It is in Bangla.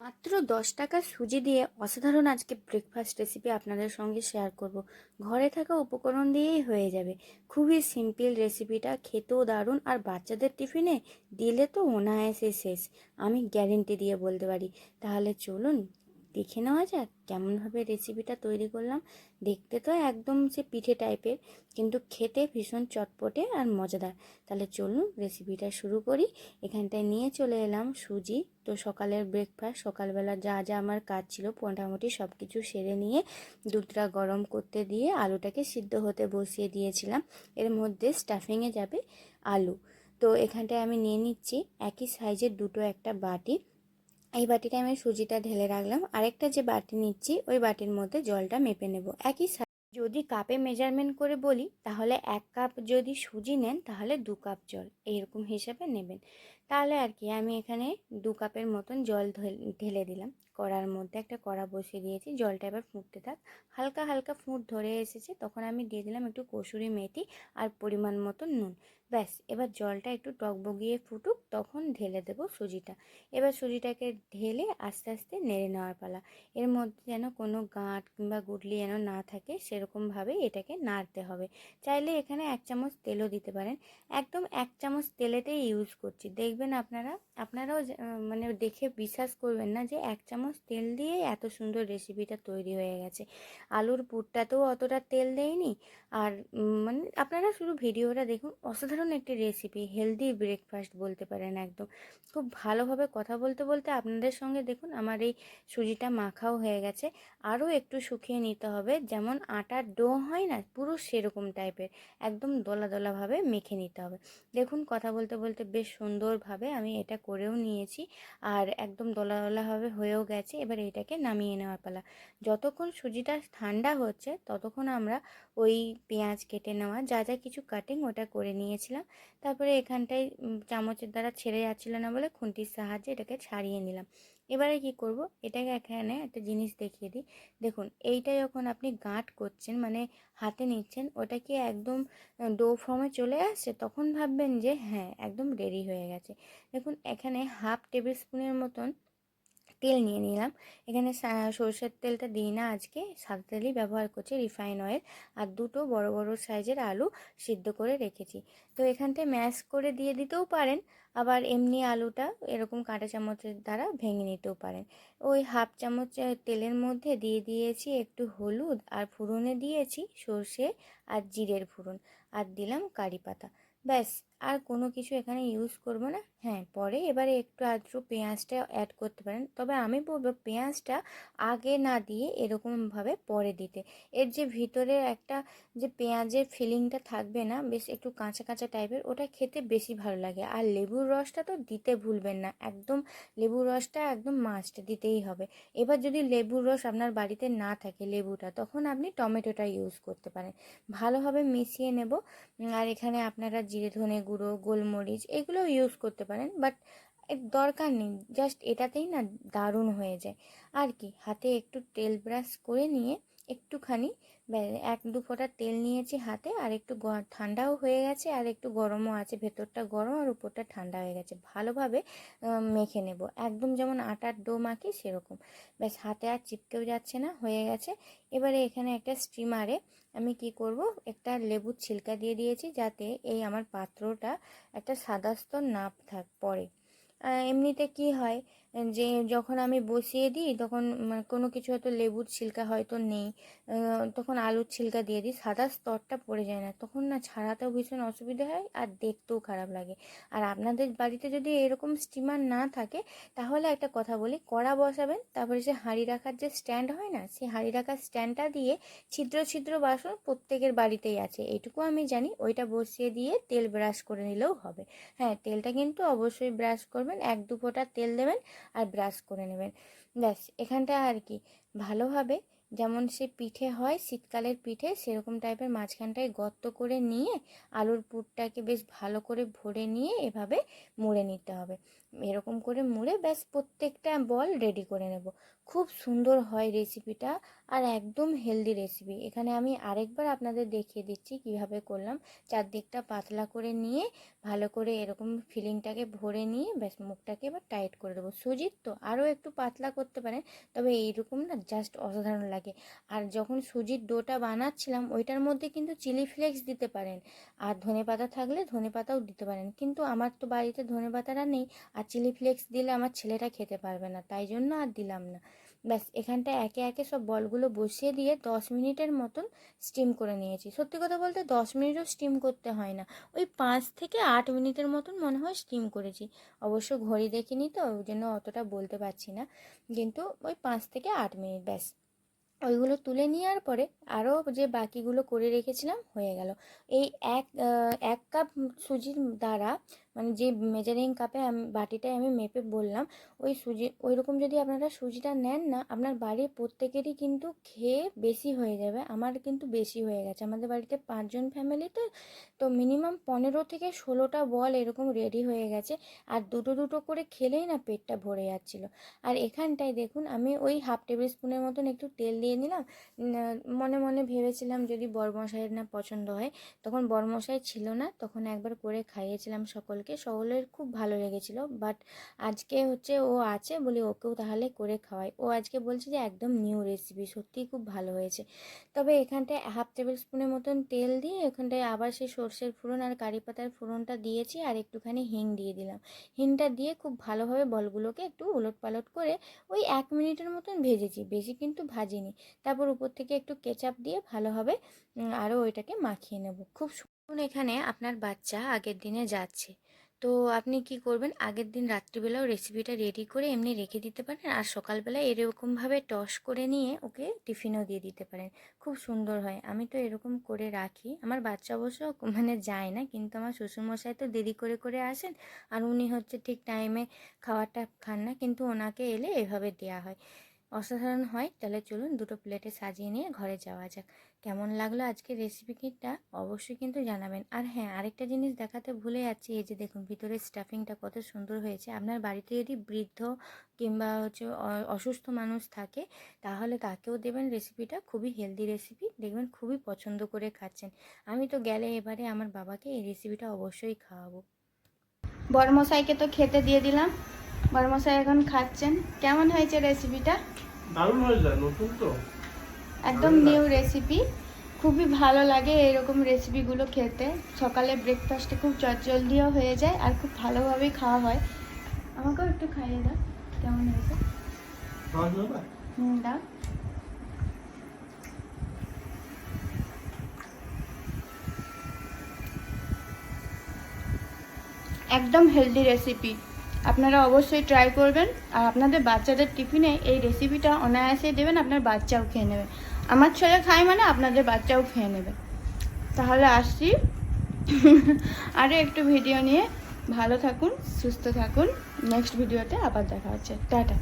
মাত্র দশ টাকার সুজি দিয়ে অসাধারণ আজকে ব্রেকফাস্ট রেসিপি আপনাদের সঙ্গে শেয়ার করব। ঘরে থাকা উপকরণ দিয়েই হয়ে যাবে। খুবই সিম্পল রেসিপিটা খেতেও দারুণ আর বাচ্চাদের টিফিনে দিলে তো অনায়াসে শেষ। আমি গ্যারেন্টি দিয়ে বলতে পারি। তাহলে চলুন, দেখে নেওয়া যাক কেমনভাবে রেসিপিটা তৈরি করলাম। দেখতে তো একদম সে পিঠে টাইপের কিন্তু খেতে ভীষণ চটপটে আর মজাদার। তাহলে চলুন রেসিপিটা শুরু করি। এখানটায় নিয়ে চলে এলাম সুজি। তো সকালের ব্রেকফাস্ট সকালবেলা যা যা আমার কাজ ছিল, মোটামুটি সব কিছু সেরে নিয়ে দুধটা গরম করতে দিয়ে আলুটাকে সিদ্ধ হতে বসিয়ে দিয়েছিলাম। এর মধ্যে স্টাফিংয়ে যাবে আলু। তো এখানটায় আমি নিয়ে নিচ্ছি একই সাইজের দুটো একটা বাটি। এই বাটিটা আমি সুজিটা ঢেলে রাখলাম। আরেকটা যে বাটি নিচ্ছি, ওই বাটির মধ্যে জলটা মেপে নেব। একই যদি কাপে মেজারমেন্ট করে বলি, তাহলে এক কাপ যদি সুজি নেন, তাহলে দু কাপ জল। এইরকম হিসাবে নেবেন। তাহলে আর কি আমি এখানে দু কাপের মতন জল ঢেলে দিলাম। কড়ার মধ্যে একটা কড়া বসিয়ে দিয়েছি, জলটা এবার ফুটতে থাক। হালকা হালকা ফুট ধরে এসেছে, তখন আমি দিয়ে দিলাম একটু কসুরি মেথি আর পরিমাণ মতো নুন। ব্যাস, এবার জলটা একটু টকবগিয়ে ফুটুক, তখন ঢেলে দেবো সুজিটা। এবার সুজিটাকে ঢেলে আস্তে আস্তে নেড়ে নেওয়ার পালা। এর মধ্যে যেন কোনো গাঁট কিংবা গুটলি যেন না থাকে, সেরকমভাবে এটাকে নাড়তে হবে। চাইলে এখানে এক চামচ তেলও দিতে পারেন। একদম এক চামচ তেলেতেই ইউজ করছি। দেখবেন আপনারা, আপনারাও মানে দেখে বিশ্বাস করবেন না যে এক চামচ তেল দিয়েই এত সুন্দর রেসিপিটা তৈরি হয়ে গেছে। আলুর পুরটাতেও অতটা তেল দেয়নি। আর মানে আপনারা শুধু ভিডিওটা দেখুন, অসাধারণ একটি রেসিপি হেলদি ব্রেকফাস্ট বলতে পারেন একদম। খুব ভালোভাবে কথা বলতে বলতে আপনাদের সঙ্গে দেখুন আমার এই সুজিটা মাখাও হয়ে গেছে। আরও একটু শুকিয়ে নিতে হবে, যেমন আটার ডো হয় না, পুরো সেরকম টাইপের, একদম দোলা দোলাভাবে মেখে নিতে হবে। দেখুন কথা বলতে বলতে বেশ সুন্দরভাবে আমি এটা করেও নিয়েছি, আর একদম দোলা দোলাভাবে হয়েও গেছে। এবার এটাকে নামিয়ে নেওয়ার পালা। যতক্ষণ সুজিটা ঠান্ডা হচ্ছে, ততক্ষণ আমরা ওই পেঁয়াজ কেটে নেওয়া, যা যা কিছু কাটিং ওটা করে নিয়েছিলাম। তারপরে এখানটায় চামচের দ্বারা ছেড়ে যাচ্ছিল না বলে খুন্তির সাহায্যে এটাকে ছাড়িয়ে নিলাম। এবারে কি করব? এটাকে এখানে একটা জিনিস দেখিয়ে দিই। দেখুন, এইটা যখন আপনি গাঁট করছেন মানে হাতে নিচ্ছেন, ওটা কি একদম ডো ফর্মে চলে আসছে? তখন ভাববেন যে হ্যাঁ একদম রেডি হয়ে গেছে। দেখুন, এখানে হাফ টেবিল স্পুনের মতন তেল নিয়ে নিলাম। এখানে সরষের তেলটা দিই না আজকে। সাদা তেলই ব্যবহার করছি, রিফাইন অয়েল। আর দুটো বড় বড় সাইজের আলু সিদ্ধ করে রেখেছি। তো এখানটায় ম্যাশ করে দিয়ে দিতেও পারেন, আবার এমনি আলুটা এরকম কাঁটা চামচের দ্বারা ভেঙে নিতেও পারেন। ওই হাফ চামচ তেলের মধ্যে দিয়ে দিয়েছি একটু হলুদ আর ফোড়নে দিয়েছি সর্ষে আর জিরের ফোড়ন আর দিলাম কারি পাতা। ব্যাস। আর কোনো কিছু এখানে ইউজ করব না। হ্যাঁ পরে এবারে একটু আধটু পেঁয়াজটা অ্যাড করতে পারেন। তবে আমি বলব পেঁয়াজটা আগে না দিয়ে এরকমভাবে পরে দিতে। এর যে ভিতরের একটা যে পেঁয়াজের ফিলিংটা থাকবে না, বেশ একটু কাঁচা কাঁচা টাইপের ওটা খেতে বেশি ভালো লাগে। আর লেবুর রসটা তো দিতে ভুলবেন না। একদম লেবুর রসটা একদম মাস্ট দিতেই হবে। এবার যদি লেবুর রস আপনার বাড়িতে না থাকে লেবুটা, তখন আপনি টমেটোটা ইউজ করতে পারেন। ভালোভাবে মিশিয়ে নেব। আর এখানে আপনারা জিরে, ধনে গুঁড়ো, গোলমরিচ এগুলো ইউজ করতে পারেন বাট দরকার নেই জাস্ট এটাতেই না দারুণ হয়ে যায়। আর কি, হাতে একটু তেল ব্রাশ করে নিয়ে একটুখানি এক দু ফোঁটা তেল নিয়েছি হাতে, আর একটু ঠান্ডাও হয়ে গেছে, আর একটু গরমও আছে, ভেতরটা গরম আর উপরটা ঠান্ডা হয়ে গেছে। ভালোভাবে মেখে নেব। একদম যেমন আটার ডো মাখি সেরকম। ব্যাস, হাতে আর চিপকেও যাচ্ছে না, হয়ে গেছে। এবারে এখানে একটা স্টিমারে আমি কি করব, একটা লেবুর ছিলকা দিয়ে দিয়েছি, যাতে এই আমার পাত্রটা একটা সাদা স্তর নাপ থাক পড়ে এমনিতে কি হয় যে যখন আমি বসিয়ে দিই, তখন মানে কোনো কিছু হয়তো লেবুর ছিলকা হয়তো নেই তখন আলুর ছিলকা দিয়ে দিই, সাদা স্তরটা পড়ে যায় না, তখন না ছাড়াতেও ভীষণ অসুবিধা হয় আর দেখতেও খারাপ লাগে। আর আপনাদের বাড়িতে যদি এরকম স্টিমার না থাকে, তাহলে একটা কথা বলি, কড়া বসাবেন, তারপরে সে হাঁড়ি রাখার যে স্ট্যান্ড হয় না, সেই হাঁড়ি রাখার স্ট্যান্ডটা দিয়ে ছিদ্র ছিদ্র বাসন প্রত্যেকের বাড়িতেই আছে এইটুকু আমি জানি, ওইটা বসিয়ে দিয়ে তেল ব্রাশ করে নিলেও হবে। হ্যাঁ তেলটা কিন্তু অবশ্যই ব্রাশ করবেন, এক দু ফোঁটা তেল দেবেন আর ব্রাশ করে নেবেন। ব্যাস, এখানটা আর কি, ভালোভাবে যেমন সে পিঠে হয়, শীতকালের পিঠে সেরকম টাইপের মাঝখানটায় গর্ত করে নিয়ে আলুর পুরটাকে বেশ ভালো করে ভরে নিয়ে এভাবে মুড়ে নিতে হবে। এরকম করে মুড়ে ব্যাস প্রত্যেকটা বল রেডি করে নেব। খুব সুন্দর হয় রেসিপিটা আর একদম হেলদি রেসিপি এখানে আমি আরেকবার আপনাদের দেখিয়ে দিচ্ছি কীভাবে করলাম। চারদিকটা পাতলা করে নিয়ে ভালো করে এরকম ফিলিংটাকে ভরে নিয়ে ব্যাস মুখটাকে এবার টাইট করে দেবো। সুজির তো আরও একটু পাতলা করতে পারেন, তবে এইরকম না জাস্ট অসাধারণ লাগে। আর যখন সুজির ডোটা বানাচ্ছিলাম, ওইটার মধ্যে কিন্তু চিলি ফ্লেক্স দিতে পারেন। আর ধনে পাতা থাকলে ধনে পাতাও দিতে পারেন। কিন্তু আমার তো বাড়িতে ধনে পাতাটা নেই, আর চিলি ফ্লেক্স দিলে আমার ছেলেটা খেতে পারবে না, তাই জন্য আর দিলাম না। ব্যাস এখানটা একে একে সব বলগুলো বসিয়ে দিয়ে দশ মিনিটের মতন স্টিম করে নিয়েছি। সত্যি কথা বলতে দশ মিনিটও স্টিম করতে হয় না, ওই পাঁচ থেকে আট মিনিটের মতন মনে হয় স্টিম করেছি। অবশ্য ঘড়ি দেখিনি তো, ওই জন্য অতটা বলতে পারছি না, কিন্তু ওই পাঁচ থেকে আট মিনিট, ব্যাস। ওইগুলো তুলে নেওয়ার পরে আরও যে বাকিগুলো করে রেখেছিলাম হয়ে গেল। এই এক এক কাপ সুজির দ্বারা মানে যে মেজারিং কাপে আমি, বাটিটায় আমি মেপে বললাম, ওই সুজি ওই রকম যদি আপনারা সুজিটা নেন না, আপনার বাড়ির প্রত্যেকেরই কিন্তু খেয়ে বেশি হয়ে যাবে, আমার কিন্তু বেশি হয়ে গেছে। আমাদের বাড়িতে পাঁচজন ফ্যামিলিতে তো তো মিনিমাম পনেরো থেকে ষোলোটা বল এরকম রেডি হয়ে গেছে, আর দুটো দুটো করে খেলেই না পেটটা ভরে যাচ্ছিল। আর এখানটায় দেখুন, আমি ওই হাফ টেবিল স্পুনের মতন একটু তেল দিয়ে নিলাম মনে মনে ভেবেছিলাম যদি বরমশাইয়ের না পছন্দ হয়, তখন বরমশাই ছিল না, তখন একবার করে খাইয়েছিলাম সকলকে। সকলের খুব ভালো লেগেছিল। বাট আজকে হচ্ছে ও আছে বলে ওকেও তাহলে করে খাওয়াই। ও আজকে বলছে যে একদম নিউ রেসিপি সত্যিই খুব ভালো হয়েছে। তবে এখানটায় হাফ টেবিল স্পুনের মতন তেল দিয়ে এখানটায় আবার সেই সর্ষের ফোড়ন আর কারি পাতার ফোড়নটা দিয়েছি আর একটুখানি হিং দিয়ে দিলাম। হিংটা দিয়ে খুব ভালোভাবে বলগুলোকে একটু উলট পালট করে ওই এক মিনিটের মতন ভেজেছি। বেশি কিন্তু ভাজিনি। তারপর উপর থেকে একটু কেচাপ দিয়ে ভালোভাবে আরও ওইটাকে মাখিয়ে নেব। খুব এখানে আপনার বাচ্চা আগের দিনে যাচ্ছে। তো আপনি কি করবেন? আগের দিন রাত্রিবেলাও রেসিপিটা রেডি করে এমনি রেখে দিতে পারেন আর সকালবেলা এরকমভাবে টস করে নিয়ে ওকে টিফিনও দিয়ে দিতে পারেন। খুব সুন্দর হয়। আমি তো এরকম করে রাখি। আমার বাচ্চা অবশ্য মানে যায় না, কিন্তু আমার শ্বশুরমশাই তো দেরি করে করে আসেন আর উনি হচ্ছে ঠিক টাইমে খাবারটা খান না, কিন্তু ওনাকে এলে এভাবে দেওয়া হয়। অসাধারণ হয়। তাহলে চলুন দুটো প্লেটে সাজিয়ে নিয়ে ঘরে যাওয়া যাক। কেমন লাগল আজকের রেসিপিটা অবশ্যই কিন্তু জানাবেন। আর হ্যাঁ আরেকটা জিনিস দেখাতে ভুলে যাচ্ছি। এই যে দেখুন ভিতরে স্টাফিংটা কত সুন্দর হয়েছে। আপনার বাড়িতে যদি বৃদ্ধ কিংবা হচ্ছে অসুস্থ মানুষ থাকে, তাহলে তাকেও দেবেন রেসিপিটা খুবই হেলদি রেসিপি দেখবেন খুবই পছন্দ করে খাচ্ছেন। আমি তো গেলে এবারে আমার বাবাকে এই রেসিপিটা অবশ্যই খাওয়াবো। বড়মশাইকে তো খেতে দিয়ে দিলাম। বড়মশাই এখন খাচ্ছেন। কেমন হয়েছে রেসিপিটা দারুণ হয়ে যায় নতুন তো। একদম নিউ রেসিপি খুবই ভালো লাগে এরকম রেসিপিগুলো খেতে। সকালে ব্রেকফাস্টে খুব চটজলদিও হয়ে যায় আর খুব ভালোভাবেই খাওয়া হয়। আমাকেও একটু খাইয়ে দাও কেমন হয়েছে? হুম দাও। একদম হেলদি রেসিপি আপনারা অবশ্যই ট্রাই করবেন। আর আপনাদের বাচ্চাদের টিফিনে এই রেসিপিটা অনায়াসেই দেবেন, আপনার বাচ্চাও খেয়ে নেবে। আমার ছেলে খায় মানে আপনাদের বাচ্চাও খেয়ে নেবে। তাহলে আসছি। আরও একটু ভিডিও নিয়ে। ভালো থাকুন, সুস্থ থাকুন। নেক্সট ভিডিওতে আবার দেখা হচ্ছে। টাটা।